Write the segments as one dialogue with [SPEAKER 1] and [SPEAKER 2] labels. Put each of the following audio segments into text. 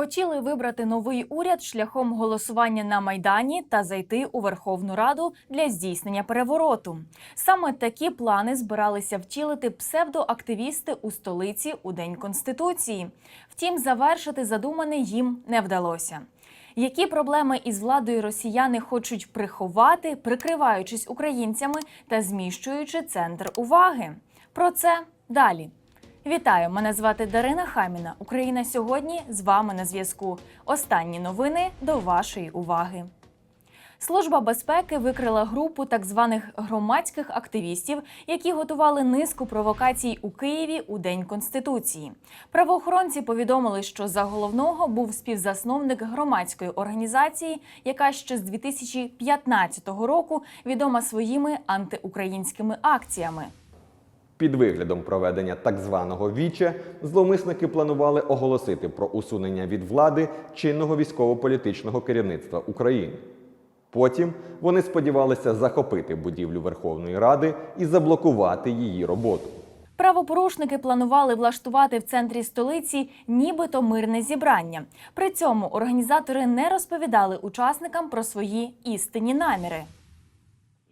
[SPEAKER 1] Хотіли вибрати новий уряд шляхом голосування на майдані та зайти у Верховну Раду для здійснення перевороту. Саме такі плани збиралися втілити псевдоактивісти у столиці у день конституції. Втім, завершити задумане їм не вдалося. Які проблеми із владою росіяни хочуть приховати, прикриваючись українцями та зміщуючи центр уваги? Про це далі. Вітаю! Мене звати Дарина Хаміна. Україна сьогодні з вами на зв'язку. Останні новини до вашої уваги. Служба безпеки викрила групу так званих громадських активістів, які готували низку провокацій у Києві у День Конституції. Правоохоронці повідомили, що за головного був співзасновник громадської організації, яка ще з 2015 року відома своїми антиукраїнськими акціями.
[SPEAKER 2] Під виглядом проведення так званого віче зловмисники планували оголосити про усунення від влади чинного військово-політичного керівництва України. Потім вони сподівалися захопити будівлю Верховної Ради і заблокувати її роботу.
[SPEAKER 1] Правопорушники планували влаштувати в центрі столиці нібито мирне зібрання. При цьому організатори не розповідали учасникам про свої істинні наміри.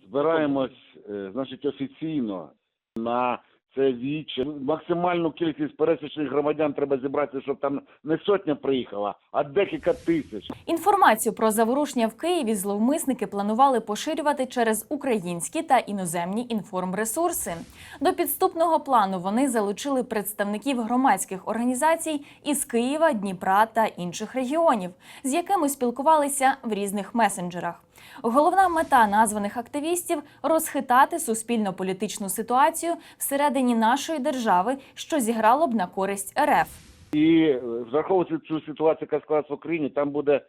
[SPEAKER 3] збираємось, е, значить, офіційно на це віче. Максимальну кількість пересічних громадян треба зібрати, щоб там не сотня приїхала, а декілька тисяч.
[SPEAKER 1] Інформацію про заворушення в Києві зловмисники планували поширювати через українські та іноземні інформресурси. До підступного плану вони залучили представників громадських організацій із Києва, Дніпра та інших регіонів, з якими спілкувалися в різних месенджерах. Головна мета названих активістів розхитати суспільно-політичну ситуацію всередині нашої держави, що зіграло б на користь РФ.
[SPEAKER 3] І е, враховуючи цю ситуацію, яка склалась в Україні, там буде,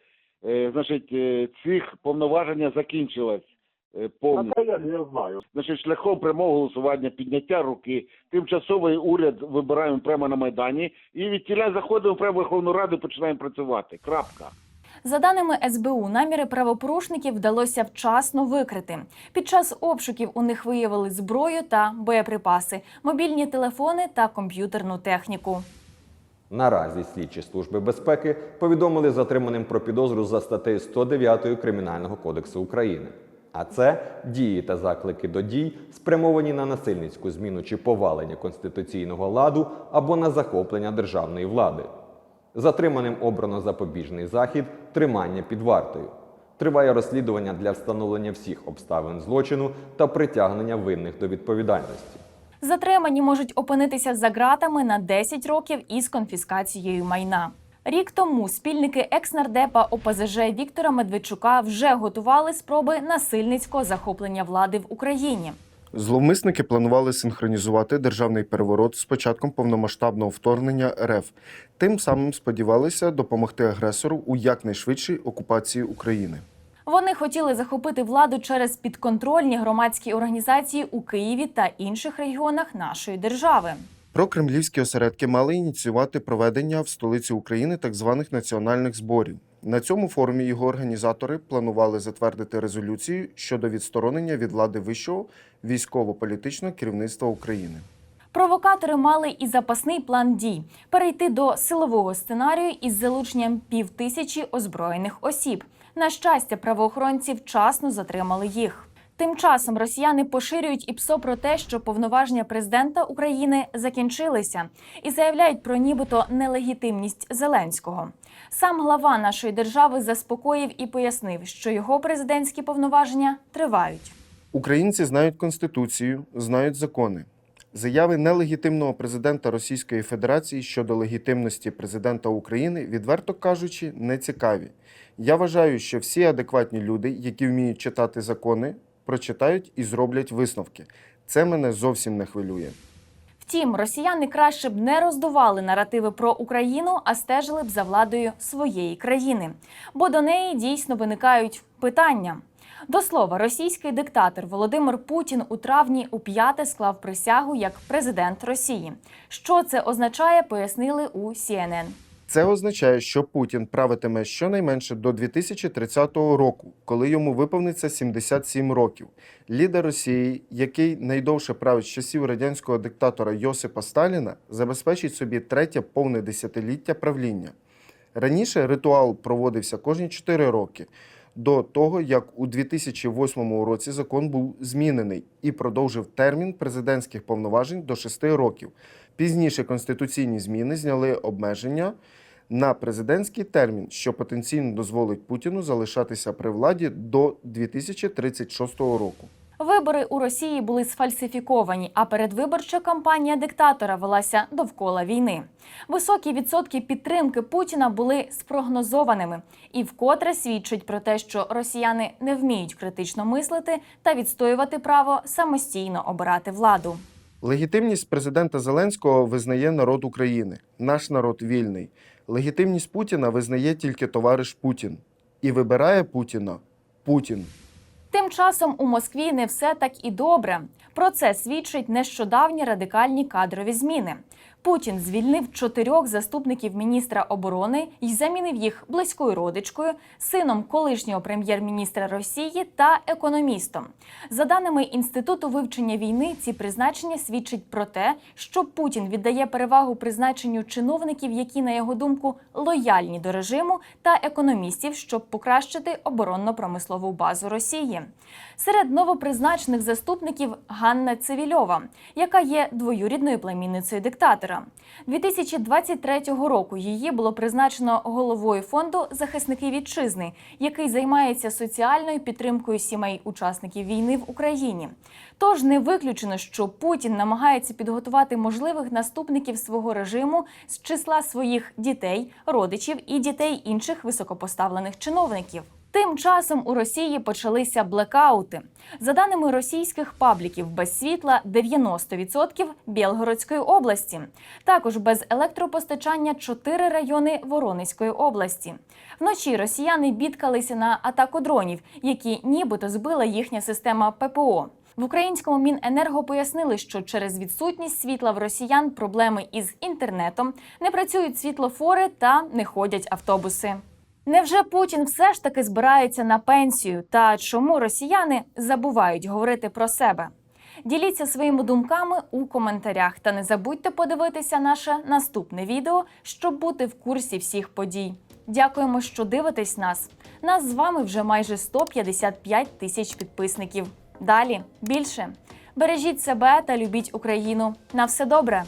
[SPEAKER 3] е, значить, е, цих повноваження закінчилось е, повністю.
[SPEAKER 4] я не знаю.
[SPEAKER 3] Значить, шляхом прямого голосування, підняття руки, тимчасовий уряд вибираємо прямо на Майдані і від тіля заходимо прямо в Верховну Раду і починаємо працювати. Крапка.
[SPEAKER 1] За даними СБУ, наміри правопорушників вдалося вчасно викрити. Під час обшуків у них виявили зброю та боєприпаси, мобільні телефони та комп'ютерну техніку.
[SPEAKER 2] Наразі слідчі служби безпеки повідомили затриманим про підозру за статтею 109 Кримінального кодексу України. А це дії та заклики до дій, спрямовані на насильницьку зміну чи повалення конституційного ладу або на захоплення державної влади. Затриманим обрано запобіжний захід тримання під вартою. Триває розслідування для встановлення всіх обставин злочину та притягнення винних до відповідальності.
[SPEAKER 1] Затримані можуть опинитися за ґратами на 10 років із конфіскацією майна. Рік тому спільники екс-нардепа ОПЗЖ Віктора Медведчука вже готували спроби насильницького захоплення влади в Україні.
[SPEAKER 5] Зловмисники планували синхронізувати державний переворот з початком повномасштабного вторгнення РФ. Тим самим сподівалися допомогти агресору у якнайшвидшій окупації України.
[SPEAKER 1] Вони хотіли захопити владу через підконтрольні громадські організації у Києві та інших регіонах нашої держави.
[SPEAKER 5] Прокремлівські осередки мали ініціювати проведення в столиці України так званих національних зборів. На цьому форумі його організатори планували затвердити резолюцію щодо відсторонення від влади вищого військово-політичного керівництва України.
[SPEAKER 1] Провокатори мали і запасний план дій перейти до силового сценарію із залученням півтисячі озброєних осіб. На щастя, правоохоронці вчасно затримали їх. Тим часом росіяни поширюють ІПСО про те, що повноваження президента України закінчилися, і заявляють про нібито нелегітимність Зеленського. Сам глава нашої держави заспокоїв і пояснив, що його президентські повноваження тривають.
[SPEAKER 5] Українці знають конституцію, знають закони. Заяви нелегітимного президента Російської Федерації щодо легітимності президента України, відверто кажучи, не цікаві. Я вважаю, що всі адекватні люди, які вміють читати закони, прочитають і зроблять висновки. Це мене зовсім не хвилює.
[SPEAKER 1] Втім, росіяни краще б не роздували наративи про Україну, а стежили б за владою своєї країни, бо до неї дійсно виникають питання. До слова, російський диктатор Володимир Путін у травні у п'яте склав присягу як президент Росії. Що це означає, пояснили у CNN.
[SPEAKER 5] Це означає, що Путін правитиме щонайменше до 2030 року, коли йому виповниться 77 років. Лідер Росії, який найдовше править з часів радянського диктатора Йосипа Сталіна, забезпечить собі третє повне десятиліття правління. Раніше ритуал проводився кожні 4 роки, до того як у 2008 році закон був змінений і продовжив термін президентських повноважень до 6 років. Пізніше конституційні зміни зняли обмеження на президентський термін, що потенційно дозволить Путіну залишатися при владі до 2036 року.
[SPEAKER 1] Вибори у Росії були сфальсифіковані, а передвиборча кампанія диктатора велася довкола війни. Високі відсотки підтримки Путіна були спрогнозованими і вкотре свідчить про те, що росіяни не вміють критично мислити та відстоювати право самостійно обирати владу.
[SPEAKER 5] Легітимність президента Зеленського визнає народ України. Наш народ вільний. Легітимність Путіна визнає тільки товариш Путін. І вибирає Путіна Путін.
[SPEAKER 1] Тим часом у Москві не все так і добре. Про це свідчить нещодавні радикальні кадрові зміни. Путін звільнив чотирьох заступників міністра оборони і замінив їх близькою родичкою, сином колишнього прем'єр-міністра Росії та економістом. За даними інституту вивчення війни, ці призначення свідчать про те, що Путін віддає перевагу призначенню чиновників, які, на його думку, лояльні до режиму, та економістів, щоб покращити оборонно-промислову базу Росії. Серед новопризначених заступників Ганна Цивільова, яка є двоюрідною племінницею диктатора. 2023 року її було призначено головою фонду захисники вітчизни, який займається соціальною підтримкою сімей учасників війни в Україні. Тож не виключено, що Путін намагається підготувати можливих наступників свого режиму з числа своїх дітей, родичів і дітей інших високопоставлених чиновників. Тим часом у Росії почалися блекаути. За даними російських пабліків, без світла 90% Білгородської області. Також без електропостачання 4 райони Воронезької області. Вночі росіяни бідкалися на атаку дронів, які нібито збила їхня система ППО. В українському Міненерго пояснили, що через відсутність світла в росіян проблеми із інтернетом, не працюють світлофори та не ходять автобуси. Невже Путін все ж таки збирається на пенсію? Та чому росіяни забувають говорити про себе? Діліться своїми думками у коментарях та не забудьте подивитися наше наступне відео, щоб бути в курсі всіх подій. Дякуємо, що дивитесь нас. Нас з вами вже майже 155 тисяч підписників. Далі більше бережіть себе та любіть Україну. На все добре.